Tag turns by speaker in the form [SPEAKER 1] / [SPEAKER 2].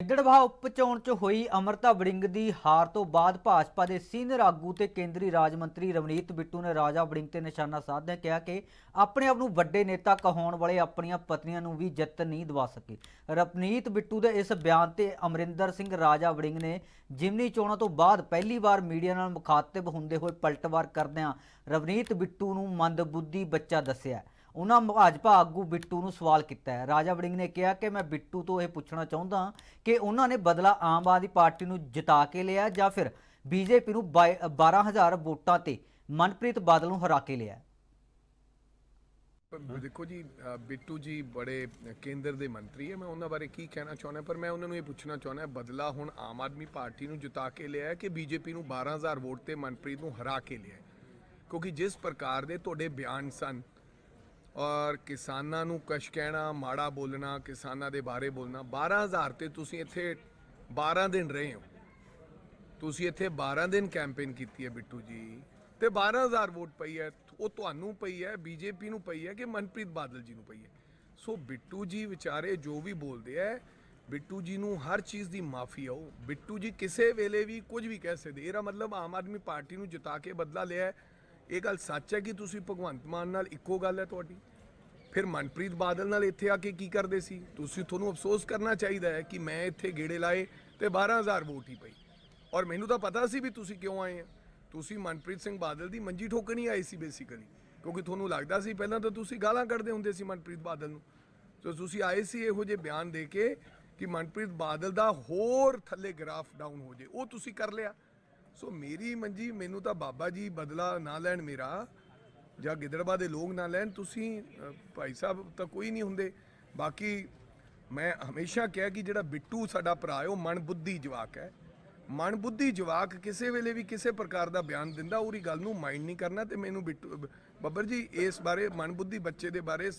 [SPEAKER 1] ਗਿੱਦੜਬਾਹਾ ਉਪਚੋਣ 'ਚ ਹੋਈ ਅਮਰਤਾ ਵੜਿੰਗ ਦੀ ਹਾਰ ਤੋਂ ਬਾਅਦ ਭਾਜਪਾ ਦੇ ਸੀਨੀਅਰ ਆਗੂ ਤੇ ਕੇਂਦਰੀ ਰਾਜ ਮੰਤਰੀ ਰਵਨੀਤ ਬਿੱਟੂ ਨੇ ਰਾਜਾ ਵੜਿੰਗ ਤੇ ਨਿਸ਼ਾਨਾ ਸਾਧਦਿਆਂ ਕਿਹਾ ਕਿ ਆਪਣੇ ਆਪ ਨੂੰ ਵੱਡੇ ਨੇਤਾ ਕਹਾਉਣ ਵਾਲੇ ਆਪਣੀਆਂ ਪਤਨੀਆਂ ਨੂੰ ਵੀ ਜਿੱਤ ਨਹੀਂ ਦਿਵਾ ਸਕੇ। ਰਵਨੀਤ ਬਿੱਟੂ ਦੇ ਇਸ ਬਿਆਨ ਤੇ ਅਮਰਿੰਦਰ ਸਿੰਘ ਰਾਜਾ ਵੜਿੰਗ ਨੇ ਜਿਮਨੀ ਚੋਣਾਂ ਤੋਂ ਬਾਅਦ ਪਹਿਲੀ ਵਾਰ ਮੀਡੀਆ ਨਾਲ ਮੁਖਾਤਬ ਹੁੰਦੇ ਹੋਏ ਪਲਟਵਾਰ ਕਰਦਿਆਂ ਰਵਨੀਤ ਬਿੱਟੂ ਨੂੰ ਮੰਦਬੁੱਧੀ ਬੱਚਾ ਦੱਸਿਆ। ਉਹਨਾਂ ਭਾਜਪਾ ਆਗੂ ਬਿੱਟੂ ਨੂੰ ਸਵਾਲ ਕੀਤਾ ਹੈ। ਰਾਜਾ ਵੜਿੰਗ ਨੇ ਕਿਹਾ ਕਿ ਮੈਂ ਬਿੱਟੂ ਤੋਂ ਇਹ ਪੁੱਛਣਾ ਚਾਹੁੰਦਾ ਕਿ ਉਹਨਾਂ ਨੇ ਬਦਲਾ ਆਮ ਆਦਮੀ ਪਾਰਟੀ ਨੂੰ ਜਿਤਾ ਕੇ ਲਿਆ ਜਾਂ ਫਿਰ ਬੀਜੇਪੀ ਨੂੰ ਬਾਈ- 12000 ਵੋਟਾਂ ਤੇ ਮਨਪ੍ਰੀਤ ਬਾਦਲ ਨੂੰ ਹਰਾ ਕੇ ਲਿਆ
[SPEAKER 2] ਪਰ ਦੇਖੋ ਜੀ ਅ, ਬਿੱਟੂ ਜੀ ਬੜੇ ਕੇਂਦਰ ਦੇ ਮੰਤਰੀ ਹੈ। ਮੈਂ ਉਹਨਾਂ ਬਾਰੇ ਕੀ ਕਹਿਣਾ ਚਾਹੁੰਦਾ ਪਰ ਮੈਂ ਉਹਨਾਂ ਨੂੰ ਇਹ ਪੁੱਛਣਾ ਚਾਹੁੰਦਾ ਬਦਲਾ ਹੁਣ ਆਮ ਆਦਮੀ ਪਾਰਟੀ ਨੂੰ ਜਿਤਾ ਕੇ ਲਿਆ ਹੈ ਕਿ ਬੀਜੇਪੀ ਨੂੰ 12000 ਵੋਟ ਤੇ ਮਨਪ੍ਰੀਤ ਨੂੰ ਹਰਾ ਕੇ ਲਿਆ ਹੈ? ਕਿਉਂਕਿ ਜਿਸ ਪ੍ਰਕਾਰ ਦੇ ਤੁਹਾਡੇ ਬਿਆਨ ਸਨ ਔਰ ਕਿਸਾਨਾਂ ਨੂੰ ਕਸ਼ ਕਹਿਣਾ, ਮਾੜਾ ਬੋਲਣਾ, ਕਿਸਾਨਾਂ ਦੇ ਬਾਰੇ ਬੋਲਣਾ। 12000 ਤੇ ਤੁਸੀਂ ਇੱਥੇ 12 ਦਿਨ ਰਹੇ ਹੋ। ਤੁਸੀਂ ਇੱਥੇ 12 ਦਿਨ ਕੈਂਪੇਨ ਕੀਤੀ ਹੈ ਬਿੱਟੂ ਜੀ। ਤੇ 12000 ਵੋਟ ਪਈ ਹੈ, ਉਹ ਤੁਹਾਨੂੰ ਪਈ ਹੈ, ਬੀਜੇਪੀ ਨੂੰ ਪਈ ਹੈ ਕਿ ਮਨਪ੍ਰੀਤ ਬਾਦਲ ਜੀ ਨੂੰ ਪਈ ਹੈ? ਸੋ ਬਿੱਟੂ ਜੀ ਵਿਚਾਰੇ ਜੋ ਵੀ ਬੋਲਦੇ ਹੈ, ਬਿੱਟੂ ਜੀ ਨੂੰ ਹਰ ਚੀਜ਼ ਦੀ ਮਾਫੀ ਆ ਉਹ ਬਿੱਟੂ ਜੀ ਕਿਸੇ ਵੇਲੇ ਵੀ ਕੁਝ ਵੀ ਕਹਿ ਸਕਦੇ। ਇਹਦਾ ਮਤਲਬ ਆਮ ਆਦਮੀ ਪਾਰਟੀ ਨੂੰ ਜਿਤਾ ਕੇ ਬਦਲਾ ਲਿਆ ਇਹ ਗੱਲ ਸੱਚ ਹੈ ਕਿ ਤੁਸੀਂ ਭਗਵੰਤ ਮਾਨ ਨਾਲ ਇੱਕੋ ਗੱਲ ਹੈ ਤੁਹਾਡੀ? ਫਿਰ ਮਨਪ੍ਰੀਤ ਬਾਦਲ ਨਾਲ ਇੱਥੇ ਆ ਕੇ ਕੀ ਕਰਦੇ ਸੀ? ਤੁਸੀਂ ਤੁਹਾਨੂੰ ਅਫਸੋਸ ਕਰਨਾ ਚਾਹੀਦਾ ਹੈ ਕਿ ਮੈਂ ਇੱਥੇ ਗੇੜੇ ਲਾਏ ਤੇ 12000 ਵੋਟ ਹੀ ਪਈ ਔਰ ਮੈਨੂੰ ਤਾਂ ਪਤਾ ਸੀ ਵੀ ਤੁਸੀਂ ਕਿਉਂ ਆਏ ਆ। ਤੁਸੀਂ ਮਨਪ੍ਰੀਤ ਸਿੰਘ ਬਾਦਲ ਦੀ ਮੰਜੀ ਠੋਕਣੀ ਆਏ ਸੀ ਬੇਸਿਕਲੀ ਕਿਉਂਕਿ ਤੁਹਾਨੂੰ ਲੱਗਦਾ ਸੀ ਪਹਿਲਾਂ ਤਾਂ ਤੁਸੀਂ ਗਾਲਾਂ ਕੱਢਦੇ ਹੁੰਦੇ ਸੀ ਮਨਪ੍ਰੀਤ ਬਾਦਲ ਨੂੰ। ਸੋ ਤੁਸੀਂ ਆਏ ਸੀ ਇਹੋ ਜਿਹੇ ਬਿਆਨ ਦੇ ਕੇ ਕਿ ਮਨਪ੍ਰੀਤ ਬਾਦਲ ਦਾ ਹੋਰ ਥੱਲੇ ਗ੍ਰਾਫ ਡਾਊਨ ਹੋ ਜੇ। ਉਹ ਤੁਸੀਂ ਕਰ ਲਿਆ। ਸੋ ਮੇਰੀ ਮੰਜੀ ਮੈਨੂੰ ਤਾਂ ਬਾਬਾ ਜੀ ਬਦਲਾ ਨਾ ਲੈਣ ਮੇਰਾ। ਜਾਂ ਗਿੱਦੜਬਾ ਦੇ ਲੋਕ ਨਾ ਲੈਣ, ਤੁਸੀਂ ਭਾਈ ਸਾਹਿਬ ਤਾਂ ਕੋਈ ਨਹੀਂ ਹੁੰਦੇ। ਬਾਕੀ ਮੈਂ ਹਮੇਸ਼ਾ ਕਿਹਾ ਕਿ ਜਿਹੜਾ ਬਿੱਟੂ ਸਾਡਾ ਭਰਾ ਹੈ, ਉਹ ਮਨ ਬੁੱਧੀ ਜਵਾਕ ਹੈ। ਮਨ ਬੁੱਧੀ ਜਵਾਕ ਕਿਸੇ ਵੇਲੇ ਵੀ ਕਿਸੇ ਪ੍ਰਕਾਰ ਦਾ ਬਿਆਨ ਦਿੰਦਾ, ਉਹਦੀ ਗੱਲ ਨੂੰ ਮਾਈਂਡ ਨਹੀਂ ਕਰਨਾ ਤੇ ਮੈਨੂੰ ਬਿੱਟੂ ਬੱਬਰ ਜੀ, ਇਸ ਬਾਰੇ ਮਨ ਬੁੱਧੀ ਬੱਚੇ ਦੇ ਬਾਰੇ